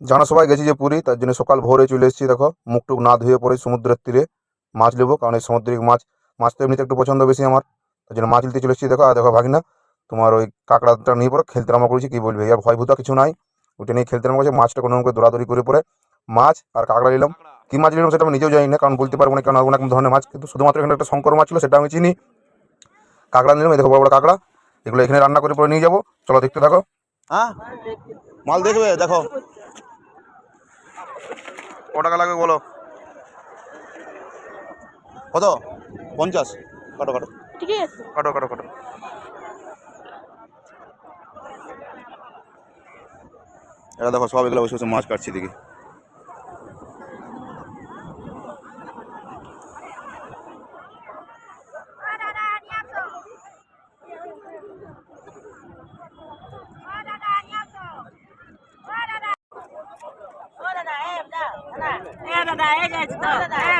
জানা সবাই গেছি যে পুরী, তার জন্য সকাল ভোরে চলে এসেছি, দেখো মুখ টুক না ধুয়ে পরে সমুদ্রের তীরে মাছ নেব, কারণ এই সামুদ্রিক মাছ মাছ তো এমনিতে একটু পছন্দ বেশি আমার, তার জন্য মাছ নিতে চলে এসেছি, দেখো, আর দেখো ভাগিনা, তোমার ওই কাঁকড়াটা নিয়ে পরে খেলতে আরম্ভ করেছি, কি বলবে আর ভয় ভূতা কিছু নাই, ওইটা নিয়ে খেলতে আরম্ভ করেছে, মাছটা কোনো রকম দৌড়াদৌড়ি করে পরে মাছ আর কাঁকড়া নিলাম, কী মাছ নিলাম সেটা আমি নিজেও জানি না, কারণ বলতে পারব না কারণ অনেক ধরনের মাছ, কিন্তু শুধুমাত্র এখানে একটা শঙ্কর মাছ ছিল, সেটা আমি চিনি, কাঁকড়া নিলাম দেখো বড় বড় কাঁকড়া, এগুলো এখানে রান্না করে পরে নিয়ে যাব, চলো দেখতে থাকো। হ্যাঁ মাল দেখবে, দেখো ক টাকা লাগবে বলো? কত? পঞ্চাশ। কাটো কাটো। কাটো কাটো কাটো। এটা দেখো সব এগুলো বসে বসে মাছ কাটছি দেখি দাদা এই যাচ্ছে তো।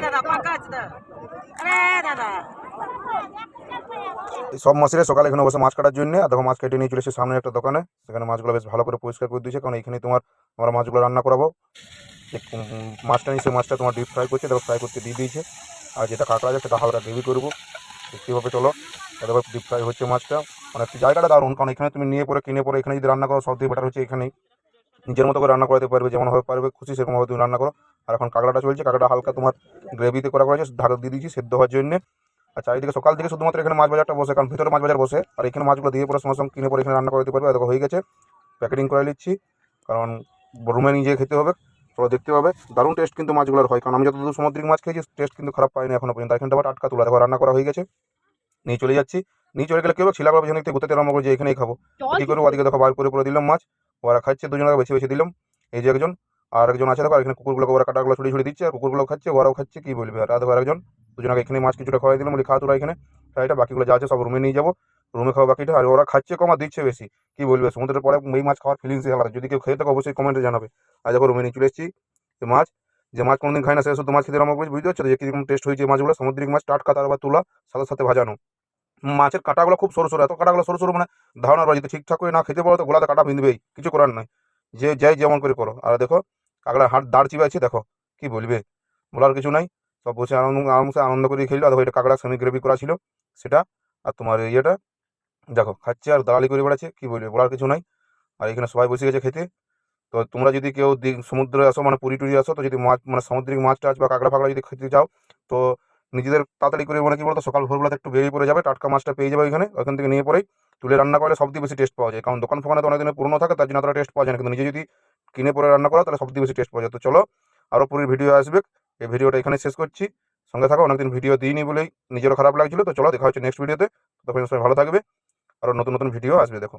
দাদা। পঙ্কজ তো। আরে দাদা। সব মাসের সকালে এখানে বসে মাছ কাটার জন্য আর দেখো মাছ কেটে নিয়ে চলে এসে সামনে একটা দোকানে। সেখানে মাছগুলো বেশ ভালো করে পরিষ্কার করে দিয়েছে কারণ এখানে তোমার আমরা মাছগুলো রান্না করাবো। মাছটা নিয়ে সেই মাছটা তোমার ডিপ ফ্রাই করছে দেখো ফ্রাই করতে দিয়ে দিয়েছে। আর যেটা কাঁকড়া আছে সেটা হালকা গ্রেভি করব। কীভাবে চলো? দেখো ডিপ ফ্রাই হচ্ছে মাছটা। মানে জায়গাটা দারুণ কারণ এখানে তুমি নিয়ে পরে কিনে পরে এখানে যদি রান্না করো সব থেকে বেটার হচ্ছে এখানেই। নিজের মতো করে রান্না করাতে পারবে যেমন হবে পারবে খুশি সেরকমভাবে তুমি রান্না করো। আর এখন কাঁকড়াটা চলছে কাঁকড়াটা হালকা তোমার গ্রেভিতে করা করেছে ধারে দিয়ে দিয়েছি সেদ্ধ হওয়ার জন্য। আর চারিদিকে সকাল থেকে শুধুমাত্র এখানে মাছ বাজারটা বসে কারণ ভিতরে মাছ বাজার বসে। আর এখানে মাছগুলো দিয়ে পরে সঙ্গে কিনে পরে এখানে রান্না করে দিতে পারবে দেখো হয়ে গেছে। প্যাকেটিং করে নিচ্ছি কারণ রুমে নিজে খেতে হবে তোরা দেখতে পাবে। দারুণ টেস্ট কিন্তু মাছগুলোর হয় কারণ আমি যতদূর সামুদ্রিক মাছ খেয়েছি টেস্ট কিন্তু খারাপ পাইনি এখনও পর্যন্ত। এখানটা আবার টাটকা তোলা দেখো রান্না করা হয়ে গেছে। নিয়ে চলে যাচ্ছি। নিয়ে চলে গেলে কেউ শিলা করার পেছনে ঘুরতে আরম্ভ করে যে এখানেই খাব কি করব? ওদিকে দেখো বার করে করে দিলাম মাছ। ওরা খাচ্ছে, দুজনকে বেশি বেছে দিলাম। এই যে একজন, আর একজন আছে, দেখো, আর এখানে কুকুরগুলোকে ওরা কাটাগুলো ছুটি ছুটি দিচ্ছে, আর কুকুরগুলো খাচ্ছে, ওরাও খাচ্ছে, কি বলবে? আর দেখো আরেকজন, দুজনকে এখানে মাছ কিছুটা খাওয়াই দিলাম, বলি, খা তোরা এখানে তাইটা বাকিগুলো যা আছে সব রুমে নিয়ে যাব রুমে খাওয়া বাকিটা। আর ওরা খাচ্ছে কম আর দিচ্ছে বেশি, কি বলবে? সমুদ্রের পরে এই মাছ খাওয়ার ফিলিংসই আলাদা। যদি কেউ খেয়ে থাকে, অবশ্যই কমেন্টে জানাবে। আর দেখো রুমে নিয়ে চলে এসেছি মাছ, যে মাছ কোনোদিন খাই না, সে শুধু মাছ খেতে করেছি, বুঝতে পারছ? যে কীরকম টেস্ট হয়েছে মাছগুলো, সামুদ্রিক মাছ, টাটকা, তার আবার তোলা, সাথে সাথে ভাজানো। মাছের কাঁটাগুলো খুব সরু সরু, এত কাঁটাগুলো সরু সরু মানে ধারণা রয়েছে যদি ঠিকঠাক করে না খেতে পারো তো গোলাতে কাটা বিঁধবেই কিছু করার নয় যে যাই যেমন করে করো। আর দেখো, কাকড়া হাট দাঁড় চিবে আছে দেখো, কি বলবে? বলার কিছু নাই। সব বসে আনন্দ, আরামসে আনন্দ করে খেলো। আর দেখো, এটা কাকড়া সেমি গ্রেভি করা ছিল সেটা। আর তোমার ইয়েটা, দেখো, খাচ্ছে আর দালালি করে বেড়াচ্ছে, কি বলবে? বলার কিছু নাই। আর এখানে সবাই বসে গেছে খেতে। তো তোমরা যদি কেউ সমুদ্রে আসো মানে পুরী টুরি আসো, তো যদি মাছ মানে সামুদ্রিক মাছ টাছ বা কাঁকড়া ফাকড়া যদি খেতে চাও, তো নিজেদের তাড়াতাড়ি করে মানে কি বলতো, সকাল ভোরবেলাতে একটু বেরিয়ে পড়ে যাবে, টাটকা মাছটা পেয়ে যাবে ওইখানে, ওইখান থেকে নিয়ে পরেই তুলে রান্না করলে সবথেকে বেশি টেস্ট পাওয়া যায়। কারণ দোকান ফোকানে তো অনেকদিনের পুরনো থাকে, তার জন্য অতটা টেস্ট পাওয়া যায় না। কিন্তু নিজে যদি কিনে পরে রান্না করো তাহলে সবথেকে বেশি টেস্ট পাওয়া যায়। তো চলো আরও পুরীর ভিডিও আসবে। এই ভিডিওটা এখানে শেষ করছি। সঙ্গে থাকো, অনেকদিন ভিডিও দিইনি বলেই নিজেরও খারাপ লাগছিল। তো চলো, দেখা হচ্ছে নেক্সট ভিডিওতে তখন সবাই ভালো থাকবে। আরও নতুন নতুন ভিডিও আসবে, দেখো।